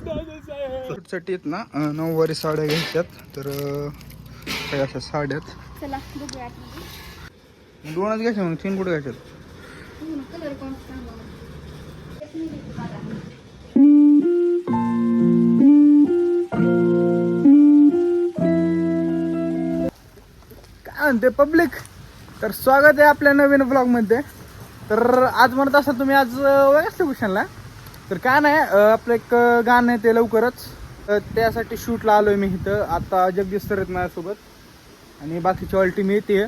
साठी आहेत ना नऊवारी साड्या घ्यायच्यात. तर अशा साड्यात चला. दोनच घ्यायच्या मग तीन कुठे घ्यायच्यात म्हणते पब्लिक तर स्वागत आहे आपल्या नवीन ब्लॉगमध्ये तर आज म्हणत असाल तुम्ही आज वेगळ्याच लोकेशनला तर काय नाही आपलं एक गाणं आहे ते लवकरच. तर त्यासाठी शूटला आलो आहे मी इथं. आता जगदीश सर आहेत माझ्यासोबत. आणि बाकीची ऑल टीम येते.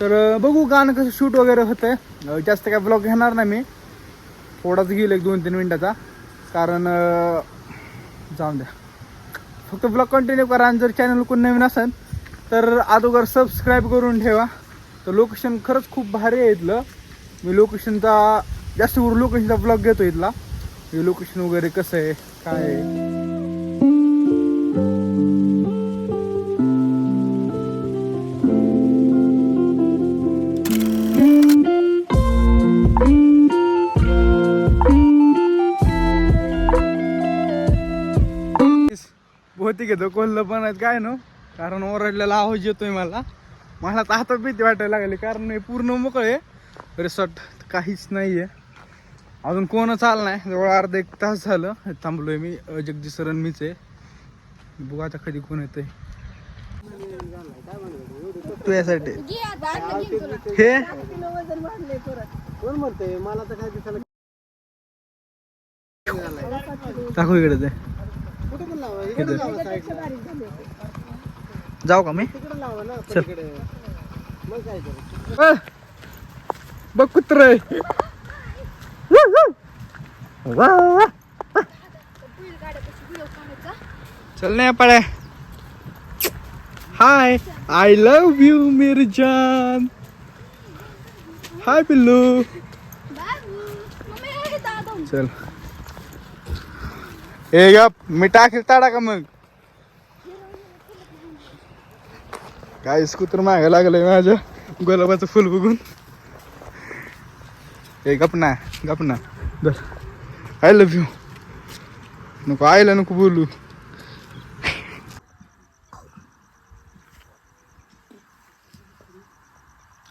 तर बघू गाणं कसं शूट वगैरे होतं आहे जास्त काय ब्लॉग घेणार नाही मी. थोडाच घेईल एक दोन तीन मिनटाचा. कारण जाऊन द्या. फक्त ब्लॉग कंटिन्यू करा आणि जर चॅनल कोण नवीन असेल तर अगोदर सबस्क्राईब करून ठेवा. तर लोकेशन खरंच खूप भारी आहे इथलं. मी लोकेशनचा जास्त करून लोकेशनचा ब्लॉग घेतो इथला. हे लोकेशन वगैरे कसं आहे? काय आहे? बहुतेक येतो कोल्ह पण आहेत. काय नो? कारण ओरडलेला आवाज येतोय मला. मला तर आता भीती वाटायला लागली कारण हे पूर्ण मोकळे रिसॉर्ट काहीच नाही आहे अजून कोणच आलं नाही. जवळ अर्धा एक तास झालं. थांबलोय मी. जगदीश सरण मीच आहे. बघू आता कधी कोण येतंय. तू यासाठी. घे आता, आता घेईन तुला. हे. कोण दाखव इकडे ते. जाऊ का मी? चल. बघ कुत्र वा चल नाही पडे हाय आय लव यू मेरी जान हाय पिल्लू. हे चल. ए गप मी टाकील टाडा का मग? काय स्कूटर मागे लागलंय माझ्या गुलाबाचं फुल बघून. ए गप ना गप ना. बर आय लव्ह यू नको आयला नको बोलू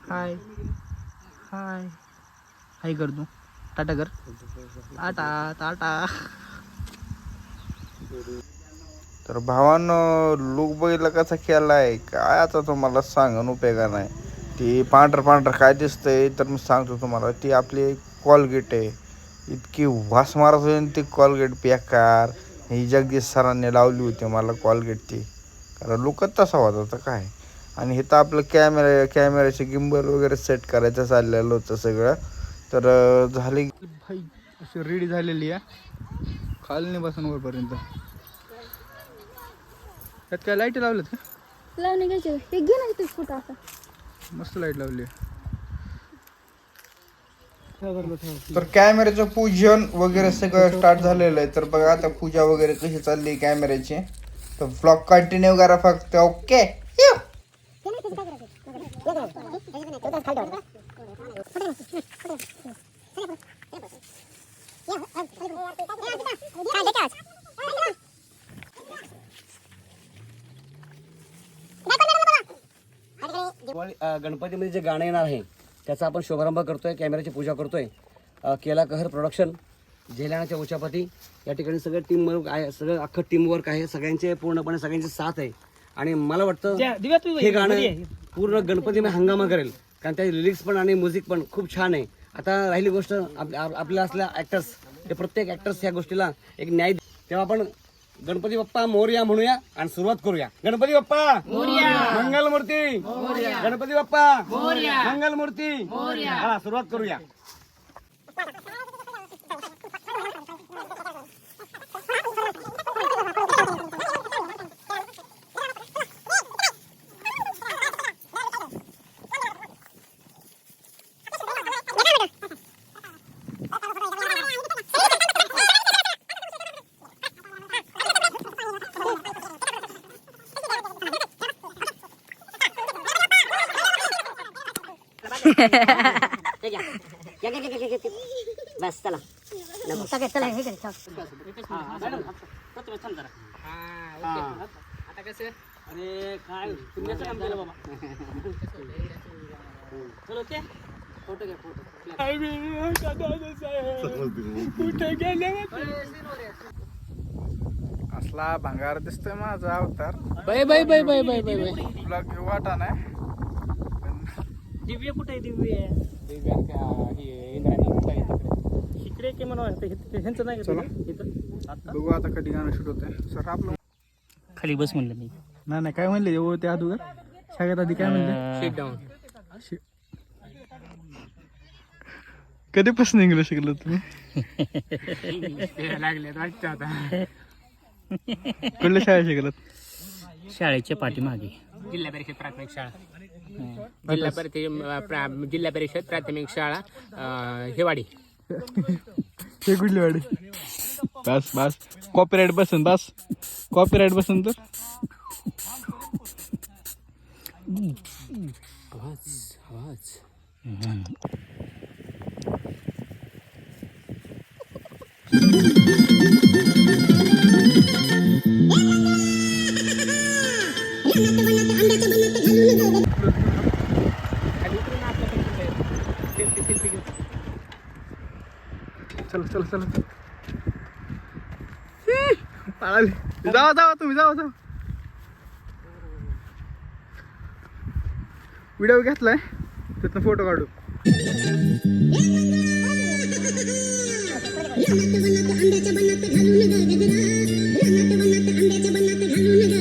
हाय हाय हाय कर तू टाटा कर टाटा टाटा तर भावानं लुक बघितला कसा केलाय काय आता तुम्हाला सांगून उपयोगा नाही. ती पांढरं पांढरं काय दिसतंय तर मी सांगतो तुम्हाला ती आपली कॉलगेट आहे. इतकी वास मारत होती ती कॉलगेट बेकार. ही जगदीश सरांनी लावली होती मला कॉलगेट ती. कारण लुकच तसा होता तर काय? आणि इथं आपलं कॅमेरा कॅमेऱ्याचे गिंबल वगैरे सेट करायचं चाललेलं होतं सगळं. तर झाली भाई अशी रेडी झालेली आहे. खाली नाही बसून वरपर्यंत. त्यात काय लाइट लावल्यात का? लावणे घ्यायचे. ते घे ना फुटा असा मस्त लाइट लावली तर कॅमेऱ्याचं पूजन वगैरे सगळं स्टार्ट झालेलं आहे. तर बघा आता पूजा वगैरे कशी चालली कॅमेऱ्याची. तर ब्लॉग कंटिन्यू करा फक्त ओके गणपतीमध्ये जे गाणं येणार आहे त्याचा आपण शुभारंभ करतोय कॅमेऱ्याची पूजा करतोय. अ, केला कहर प्रोडक्शन झेलानाच्या उचापती. या ठिकाणी सगळं टीम वर्क आहे सगळं अख्खं टीम वर्क आहे. सगळ्यांचे पूर्णपणे सगळ्यांची साथ आहे. आणि मला वाटतं हे गाणं पूर्ण गणपतीमध्ये हंगामा करेल. कारण त्या लिरिक्स पण आणि म्युझिक पण खूप छान आहे. आता राहिली गोष्ट आप- आप- आपल्या असल्या ऍक्टर्स ते प्रत्येक ऍक्टर्स ह्या गोष्टीला एक न्याय तेव्हा आपण गणपती बाप्पा मोरया म्हणूया आणि सुरुवात करूया. गणपती बाप्पा! मंगल मूर्ती गणपती बाप्पा! मंगल मूर्ती हा सुरुवात करूया. बस चला हे. अरे काय पुण्याचं काम केलं बाबा चल ओके फोटो घ्या फोटो असला भंगार दिसतोय माझा अवतार bye bye bye bye bye bye bye तुला वाटा नाही दिव्य कुठे आहे? दिव्य इकडे की म्हणा ह्यांचं नाही चला. इथं. आता? बघू आता कधी गाणं शूट होतंय. सर आपलं खाली बस म्हणलं मी. नाही नाही काय म्हणले? हो ते अगोदर. सगळ्यात आधी काय म्हणले? शीट डाऊन कधीपासून इंग्लिश शिकलो तुम्ही? लागले वाटतं आता कुठल्या शाळेत शिकलात? शाळेच्या पाठीमागे. जिल्हा परिषद प्राथमिक शाळा. जिल्हा परिषद जिल्हा परिषद प्राथमिक शाळा हेवाडी. हे कुठली वाडी? बस बस. कॉपीराईट बसन बस. कॉपीराईट बसन तर. आवाज. चला चला चला. जावा जावा तुम्ही जावा जावा. व्हिडिओ घेतलाय. तिथनं फोटो काढू. घालून